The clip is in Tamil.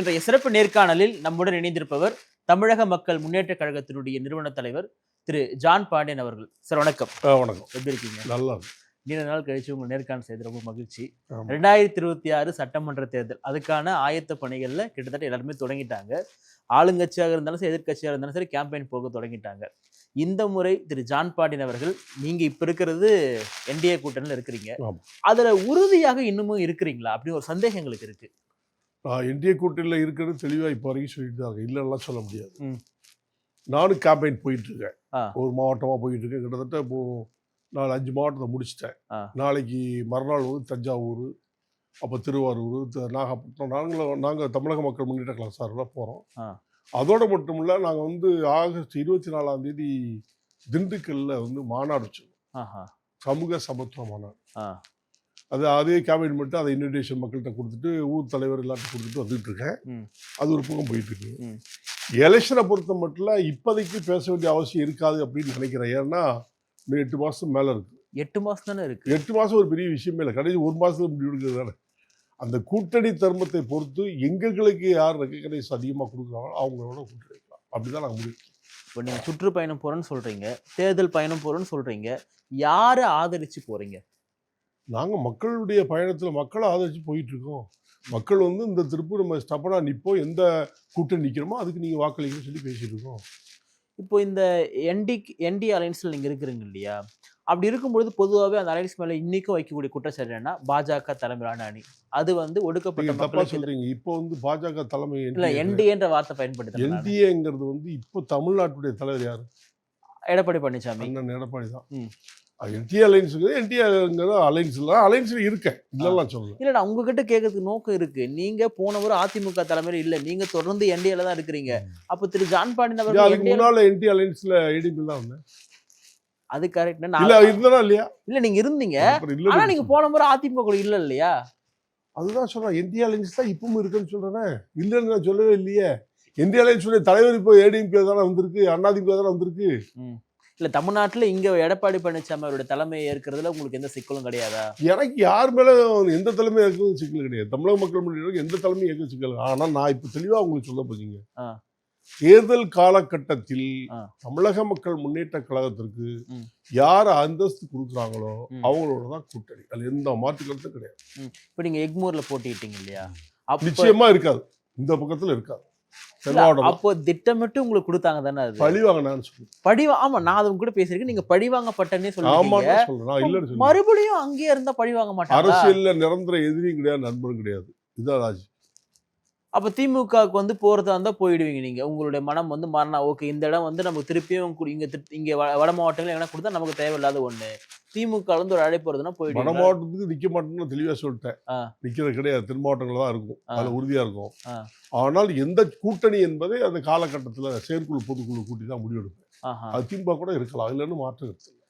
இன்றைய சிறப்பு நேர்காணலில் நம்முடன் இணைந்திருப்பவர் தமிழக மக்கள் முன்னேற்ற கழகத்தினுடைய நிறுவன தலைவர் திரு ஜான் பாண்டியன் அவர்கள். சார் வணக்கம். வணக்கம். எப்படி இருக்கீங்க? நல்லா. நீண்ட நாள் கழிச்சு உங்களை நேர்காணல் செய்து ரொம்ப மகிழ்ச்சி. ரெண்டாயிரத்தி இருபத்தி ஆறு சட்டமன்ற தேர்தல். அதுக்கான ஆயத்த பணிகள்ல கிட்டத்தட்ட எல்லாருமே தொடங்கிட்டாங்க. ஆளுங்கட்சியாக இருந்தாலும் சரி எதிர்க்கட்சியாக இருந்தாலும் சரி கேம்பெயின் போக தொடங்கிட்டாங்க. இந்த முறை திரு ஜான் பாண்டியன் அவர்கள் நீங்க இப்ப இருக்கிறது என்டிஏ கூட்டணியில் இருக்கிறீங்க. அதுல உறுதியாக இன்னமும் இருக்கிறீங்களா? அப்படி ஒரு சந்தேகம் எங்களுக்கு இருக்கு. இந்திய கூட்டணியில் இருக்கிறது தெளிவாக இப்போ வரைக்கும் சொல்லிட்டு தான் இருக்கேன். இல்லைன்னா சொல்ல முடியாது. நானும் கேம்பெயின் போயிட்டு இருக்கேன் ஆ. ஒரு மாவட்டமாக போயிட்டு இருக்கேன் கிட்டத்தட்ட இப்போ நாலு அஞ்சு மாவட்டத்தை முடிச்சிட்டேன். நாளைக்கு மறுநாள் வந்து தஞ்சாவூர் அப்போ திருவாரூர் நாகப்பட்டினம் நாங்களும் நாங்கள் தமிழக மக்கள் முன்னேற்ற கழகம் சார்பில் போகிறோம். அதோட மட்டும் இல்லை நாங்கள் வந்து ஆகஸ்ட் இருபத்தி நாலாம் தேதி திண்டுக்கல்ல வந்து மாநாடு வச்சிருக்கோம். சமூக சமத்துவ மாநாடு. அது அதே கேபினட் மட்டும் அதை இன்விடேஷன் மக்கள்கிட்ட கொடுத்துட்டு ஊர் தலைவர் எல்லாத்தையும் கொடுத்துட்டு வந்துட்டு இருக்கேன். அது ஒரு பக்கம் போயிட்டு இருக்கு. எலெக்ஷனை பொறுத்த மட்டும் இப்போதைக்கு பேச வேண்டிய அவசியம் இருக்காது அப்படின்னு நினைக்கிறேன். ஏன்னா இன்னும் எட்டு மாதம் மேலே இருக்கு. எட்டு மாசம் தானே இருக்கு? எட்டு மாதம் ஒரு பெரிய விஷயமே இல்லை. கடைசி ஒரு மாதத்துல முடிவு எடுக்கிறது தானே. அந்த கூட்டணி தர்மத்தை பொறுத்து எங்களுக்கு யார் ரெக்கக்னைஸ் அதிகமாக கொடுக்குறாங்களோ அவங்களோட கூட்டணி வைக்கலாம் அப்படிதான் நாங்கள் முடிவு இப்போ நீங்க சுற்றுப்பயணம் போறேன்னு சொல்றீங்க தேர்தல் பயணம் போறேன்னு சொல்றீங்க யாரை ஆதரிச்சு போறீங்க? நாங்கள் மக்களுடைய பயணத்தில் மக்களை ஆதரிச்சு போயிட்டு இருக்கோம் மக்கள் வந்து இந்த திருப்பூர் நம்ம ஸ்டப்பனா நிற்போம் எந்த கூட்டணி நிற்கிறோமோ அதுக்கு நீங்கள் வாக்களிக்கணும்னு சொல்லி பேசிட்டு இருக்கோம் இப்போ இந்த என்டி என்டி அலைன்ஸ்ல நீங்க இருக்கிறீங்க இல்லையா? அப்படி இருக்கும்பொழுது பொதுவாகவே அந்த அலைன்ஸ் மேல இன்னைக்கும் வைக்கக்கூடிய குற்றச்சாட்டு என்னன்னா பாஜக தலைமையிலான அணி. அது வந்து ஒடுக்கப்பட்ட நீங்க தப்பா மக்களுக்கு சொல்றீங்க. இப்போ வந்து பாஜக தலைமை இல்ல என்டிஏன்ற வார்த்தை பயன்படுத்துறாங்க என்டிஏங்கிறது வந்து இப்போ தமிழ்நாட்டுடைய தலைவர் யாரு? எடப்பாடி பழனிசாமி. எடப்பாடி தான். ம். என்டிஏ அலைன்ஸுங்கிறது என்டிஏங்கிறது அலைன்ஸ் இல்லை. அலைன்ஸில் இருக்கேன். இல்லைலாம் சொல்லல. இல்ல நான் உங்ககிட்ட கேட்கறதுக்கு நோக்கம் இருக்கு. நீங்க போனவர் அதிமுக தலைமையில இல்ல. நீங்க தொடர்ந்து என்டிஏல தான் இருக்கிறீங்க. அப்ப திரு ஜான் பாண்டியன் அவர்கள் அதுக்கு முன்னால என்டி அலைன்ஸ்ல ஏடிபி தான் வந்தேன். அது கரெக்ட் இல்ல இருந்தா இல்லையா? இல்ல நீங்க இருந்தீங்க. அப்புறம் இல்ல ஆனா நீங்க போன முறை அதிமுக இல்ல இல்லையா? அதுதான் சொல்றேன். என்டி அலைன்ஸ் தான் இப்பவும் இருக்குன்னு சொல்றேன். இல்லைன்னு நான் சொல்லவே இல்லையே. என்டி அலைன்ஸுடைய தலைவர் இப்போ ஏடிஎம்கே தானே வந்திருக்கு. அண்ணாதிமுக தானே வந்திருக்கு. இல்ல தமிழ்நாட்டுல இங்க எடப்பாடி பழனிசாமி அவருடைய தலைமை ஏற்கிறதுல உங்களுக்கு எந்த சிக்கலும் கிடையாதா எனக்கு யார் மேல எந்த தலைமை இருக்கும் சிக்கல் கிடையாது தமிழக மக்கள் முன்னேற்ற எந்த தலைமை ஏற்கும் சிக்கல். ஆனா நான் இப்ப தெளிவா உங்களுக்கு சொல்ல போறீங்க. தேர்தல் காலகட்டத்தில். தமிழக மக்கள் முன்னேற்ற கழகத்திற்கு. யார் அந்தஸ்து கொடுக்குறாங்களோ. அவங்களோட தான் கூட்டணி அது எந்த மாற்று கருத்தும் கிடையாது இப்ப நீங்க எக்மூர்ல போட்டிட்டீங்க இல்லையா நிச்சயமா இருக்காது இந்த பக்கத்துல இருக்காது அப்போ திட்டமிட்டு உங்களுக்கு கொடுத்தாங்க தானே அது? பழி வாங்கினான்னு சொல்லி. பழி ஆமா நான் அது கூட பேசியிருக்கேன். நீங்க பழி வாங்கப்பட்டனே சொல்லுவீங்க ஆமான்னு தான் சொல்றேன். நான் இல்லைன்னு சொல்லி மறுபடியும் அங்கேயே இருந்தா பழி வாங்க மாட்டாங்க அரசியல்ல நிரந்தர எதிரியும் கிடையாது நண்பரும் கிடையாது. இதுதான் ராஜ் அப்ப திமுகவுக்கு வந்து போறதா இருந்தா போயிடுவீங்க நீங்க. உங்களுடைய மனம் வந்து மாறினா ஓகே இந்த இடம் வந்து நமக்கு திருப்பியும் இங்க திரு- இங்க வட மாவட்டங்கள் எங்கன்னா கொடுத்தா நமக்கு தேவையில்லாத ஒண்ணு. திமுக ல இருந்து ஒரு அழைப்பு வருதுன்னா வட போயிடுவீங்க மாவட்டத்துக்கு நிக்க மாட்டேன்னு தெளிவா சொல்லிட்டேன். ஆ. நிக்கிறது கிடையாது. தென் மாவட்டங்கள் தான் இருக்கும். அதுல உறுதியா இருக்கும். ஆனால் எந்த கூட்டணி என்பதை அந்த காலகட்டத்துல செயற்குழு பொதுக்குழு கூட்டி தான் முடிவெடுப்பேன் அது திமுக கூட இருக்கலாம். இல்லைன்னு மாற்று கருத்து இல்லை.